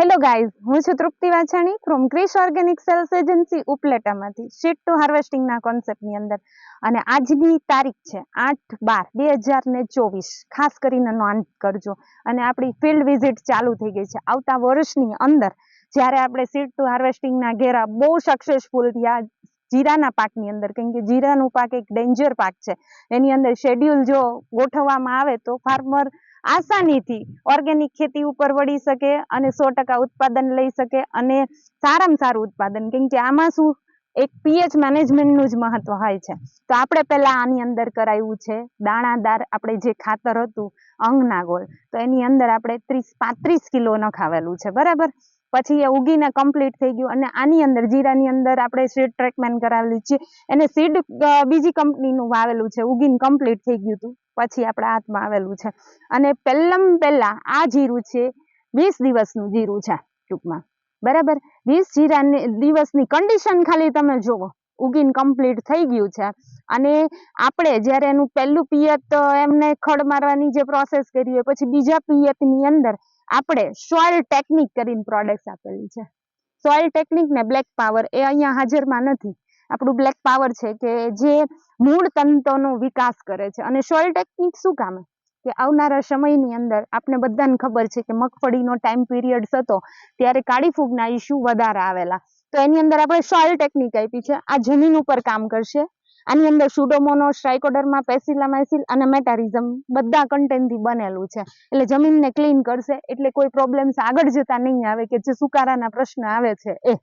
Hello guys હું છું Trupti Vachhani from Krish organic sales agency ઉપલેટામાંથી seed to હાર્વેસ્ટિંગના કોન્સેપ્ટની અંદર. અને આજની તારીખ છે આઠ બાર બે હજાર ને ચોવીસ. ખાસ કરીને નોંધ કરજો. અને આપણી ફિલ્ડ વિઝિટ ચાલુ થઈ ગઈ છે. આવતા વર્ષની અંદર જ્યારે આપણે સીડ ટુ હાર્વેસ્ટિંગના ઘેરા બહુ સક્સેસફુલ થયા જીરાના પાકની અંદર, કેમ કે જીરાનું પાક એક ડેન્જર પાક છે. એની અંદર શેડ્યુલ જો ગોઠવવામાં આવે તો ફાર્મર આસાનીથી ઓર્ગેનિક ખેતી ઉપર વળી શકે અને સો ટકા ઉત્પાદન લઈ શકે અને સારામાં સારું ઉત્પાદન. કેમ કે આમાં શું, એક પીએચ મેનેજમેન્ટનું જ મહત્વ હોય છે. તો આપણે પહેલા આની અંદર કરાયું છે દાણાદાર, આપણે જે ખાતર હતું, અંગના ગોળ. તો એની અંદર આપણે ત્રીસ, પાંત્રીસ કિલો નખાવેલું છે. બરાબર? પછી એ ઉગીને કમ્પ્લીટ થઈ ગયું અને આની અંદર, જીરાની અંદર આપણે સીડ ટ્રીટમેન્ટ કરાવેલી છે. એને સીડ બીજી કંપનીનું વાવેલું છે, ઉગીને કમ્પ્લીટ થઈ ગયું હતું. પછી આપણા હાથમાં આવેલું છે. અને પહેલમ પહેલા આ જીરું છે, વીસ દિવસનું જીરું છે ટૂંકમાં. બરાબર? વીસ જીરા દિવસની કન્ડિશન ખાલી તમે જુઓ. ઉગીને કમ્પ્લીટ થઈ ગયું છે અને આપણે જ્યારે એનું પહેલું પિયત એમને ખડ મારવાની જે પ્રોસેસ કરી હોય, પછી બીજા પિયતની અંદર આપણે સોઇલ ટેકનિક કરીને પ્રોડક્ટ્સ આપેલી છે. સોઇલ ટેકનિક ને બ્લેક પાવર એ અહીંયા હાજરમાં નથી. આપણું બ્લેક પાવર છે કે જે મૂળ તંતોનો વિકાસ કરે છે. અને સોઇલ ટેકનિક શું કામે કે આવનારા સમયની અંદર આપણે બધાને ખબર છે કે મગફળીનો ટાઈમ પીરિયડ્સ હતો ત્યારે કાળી ફૂગના ઇસ્યુ વધારે આવેલા. તો એની અંદર આપણે સોઇલ ટેકનિક આપી છે. આ જમીન ઉપર કામ કરશે. આની અંદર સુડોમોનોસ ટ્રાઇકોડર્મા પેસિલામાઇસિલ અને મેટારિઝમ બધા કન્ટેન્ટથી બનેલું છે. એટલે જમીનને ક્લીન કરશે એટલે કોઈ પ્રોબ્લેમ્સ આગળ જતા નહીં આવે કે જે સુકારાના પ્રશ્ન આવે છે એ.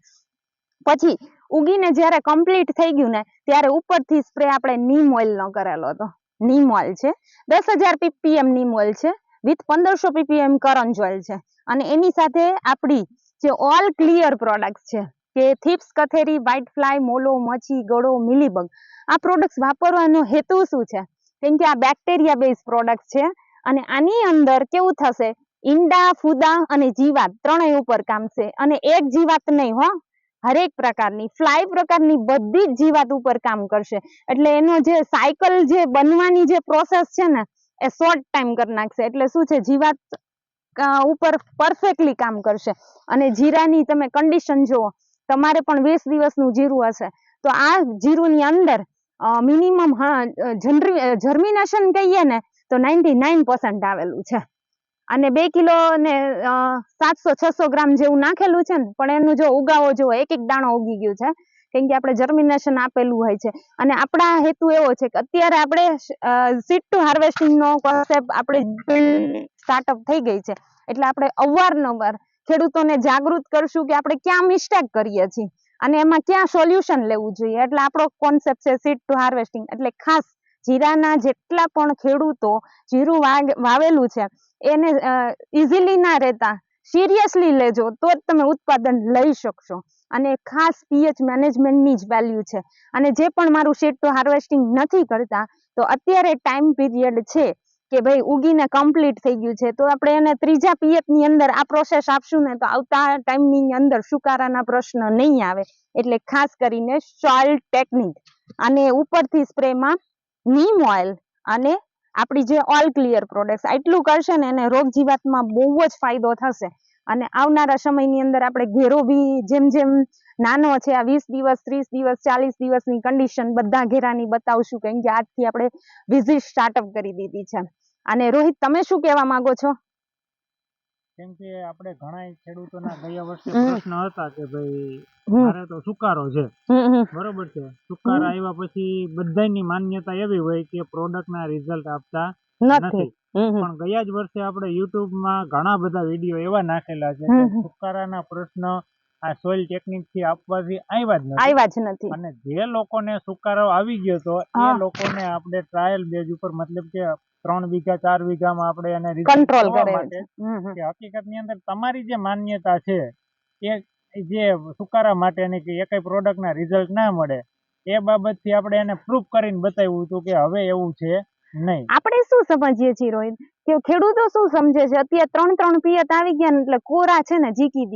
પછી ઉગીને જ્યારે કમ્પ્લીટ થઈ ગયું ને, ત્યારે ઉપરથી સ્પ્રે આપણે નીમ ઓઇલનો કરેલો હતો. નીમ ઓઇલ છે. દસ હજાર પીપીએમ નીમ ઓઇલ છે. વિથ પંદરસો પીપીએમ કરંજ ઓઇલ છે. અને એની સાથે આપણી જે ઓલ ક્લિયર પ્રોડક્ટ છે કે થીપ્સ કથેરી વ્હાઇટ ફ્લાય મોલો મચી ગળો, મિલીબગ. આ પ્રોડક્ટ્સ વાપરવાનો હેતુ શું છે? કેમ કે આ બેક્ટેરિયા બેઝ પ્રોડક્ટ છે અને આની અંદર કેવું થશે? ઈંડા, ફૂદા અને જીવાત ત્રણેય ઉપર કામ અને એક જીવાત નહીં હો, હરેક પ્રકારની ફ્લાય પ્રકારની બધી જ જીવાત ઉપર કામ કરશે. એટલે એનો જે સાયકલ જે બનવાની જે પ્રોસેસ છે ને, એ શોર્ટ ટાઈમ કરી નાખશે. એટલે શું છે? જીવાત ઉપર પરફેક્ટલી કામ કરશે. અને જીરાની તમે કન્ડિશન જુઓ તમારે પણ વીસ દિવસનું જીરું હશે. તો આ જીરુંની અંદર મિનિમમ હા જર્મિનેશન કહીએ ને, તો નાઇન્ટી નાઇન પર્સન્ટ આવેલું છે. અને બે કિલો ને સાતસો, છસો ગ્રામ જેવું નાખેલું છે ને, પણ એનું જો ઉગાવો જો એક એક દાણો ઉગી ગયું છે, કેમ કે આપણે જર્મિનેશન આપેલું હોય છે. અને આપણા હેતુ એવો છે કે અત્યારે આપણે સીડ ટુ હાર્વેસ્ટિંગનો કોન્સેપ્ટ આપણે સ્ટાર્ટઅપ થઈ ગઈ છે. એટલે આપણે અવારનવાર ખેડૂતોને જાગૃત કરશું કે આપણે ક્યાં મિસ્ટેક કરીએ છીએ અને એમાં ક્યાં સોલ્યુશન લેવું જોઈએ. એટલે આપણો કોન્સેપ્ટ છે સીડ ટુ હાર્વેસ્ટિંગ એટલે ખાસ જીરાના જેટલા પણ ખેડૂતો જીરું વાવેલું છે, એને ઇઝીલી ના રહેતા સિરિયસલી લેજો, તો જ તમે ઉત્પાદન લઈ શકશો. અને ખાસ પીએચ મેનેજમેન્ટની જ વેલ્યુ છે. અને જે પણ મારું સીડ ટુ હાર્વેસ્ટિંગ નથી કરતા, તો અત્યારે ટાઈમ પીરિયડ છે કે ભાઈ ઉગીને કમ્પ્લીટ થઈ ગયું છે, તો આપણે એને ત્રીજા પિયતની અંદર આ પ્રોસેસ આપશું ને, તો આવતા ટાઈમની અંદર સુકારાના પ્રશ્ન નહીં આવે. એટલે ખાસ કરીને સોઇલ ટેકનિક અને ઉપરથી સ્પ્રેમાં નીમ ઓઇલ અને આપણી જે ઓલ ક્લિયર પ્રોડક્ટ આટલું કરશે ને, એને રોગ જીવાતમાં બહુ જ ફાયદો થશે. અને આવનારા સમયની અંદર આપણે ઘેરો બી જેમ જેમ નાનો છે આ વીસ દિવસ ત્રીસ દિવસ ચાલીસ દિવસની કન્ડિશન બધા ઘેરાની બતાવશું કેમ કે આજથી આપણે વિઝિટ સ્ટાર્ટઅપ કરી દીધી છે. અને રોહિત તમે શું કહેવા માંગો છો? કેમ કે આપણે ઘણા ખેડૂતોના ગયા વર્ષે પ્રશ્ન હતા કે ભાઈ મારે તો સુકારો છે. બરોબર છે. સુકારા આવ્યા પછી બધાની માન્યતા એવી હોય કે પ્રોડક્ટ ના રિઝલ્ટ આપતા નથી. પણ ગયા જ વર્ષે આપણે યુટ્યુબમાં ઘણા બધા વીડિયો એવા નાખેલા છે કે સુકારાના પ્રશ્ન આ સોઇલ ટેકનિકથી આપવાથી આવ્યા જ નથી. આવ્યા જ નથી. અને જે લોકોને સુકારો આવી ગયો તો એ લોકોને આપણે ટ્રાયલ બેઝ ઉપર મતલબ કે ત્રણ વીઘા ચાર વીઘામાં આપણે એને કંટ્રોલ કરે માટે કે હકીકતની અંદર તમારી જે માન્યતા છે એ જે સુકારા માટેની કે એ કઈ પ્રોડક્ટના રિઝલ્ટ ના મળે એ બાબતથી આપણે એને પ્રૂફ કરીને બતાવ્યું હતું કે હવે એવું છે. નહીં. આપણે શું સમજીએ છીએ રોહિત? કે ખેડૂતો શું સમજે છે? અત્યારે ત્રણ ત્રણ પિયત આવી ગયા ને એટલે કોરા છે ને જીકી દે.